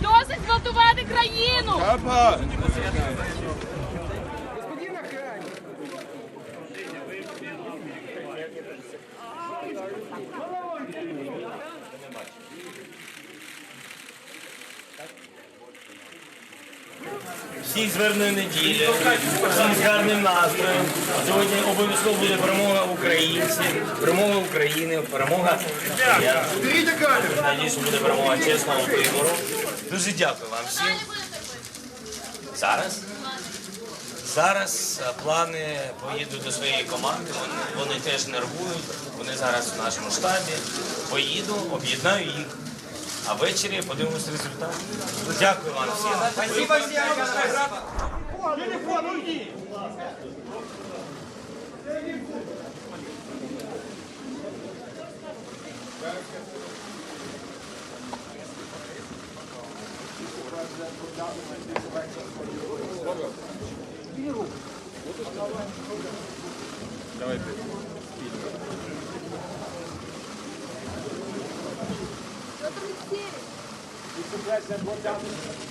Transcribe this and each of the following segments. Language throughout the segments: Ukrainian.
Досить зґвалтувати країну! Thank you. Всіх з верної неділі, всім з гарним настроєм. Сьогодні обов'язково буде перемога українців, перемога України, перемога. Я надіюсь, що буде перемога чесного вибору. Дуже дякую вам всім. Зараз? Зараз е, плани поїду до своєї команди. Вони, вони теж нервують. Вони зараз в нашому штабі. Поїду, об'єднаю їх. А ввечері подивимось результат. Дякую вам всім.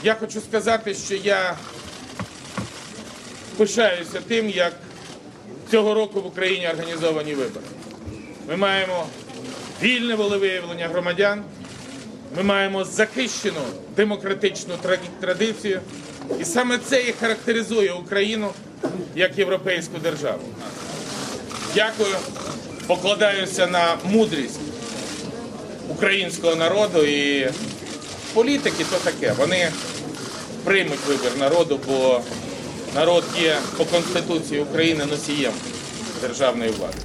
Я хочу сказати, що я пишаюся тим, як цього року в Україні організовані вибори. Ми маємо вільне волевиявлення громадян, ми маємо захищену демократичну традицію, і саме це і характеризує Україну як європейську державу. Дякую, покладаюся на мудрість українського народу і політики то таке. Вони приймуть вибір народу, бо народ є по Конституції України носієм державної влади.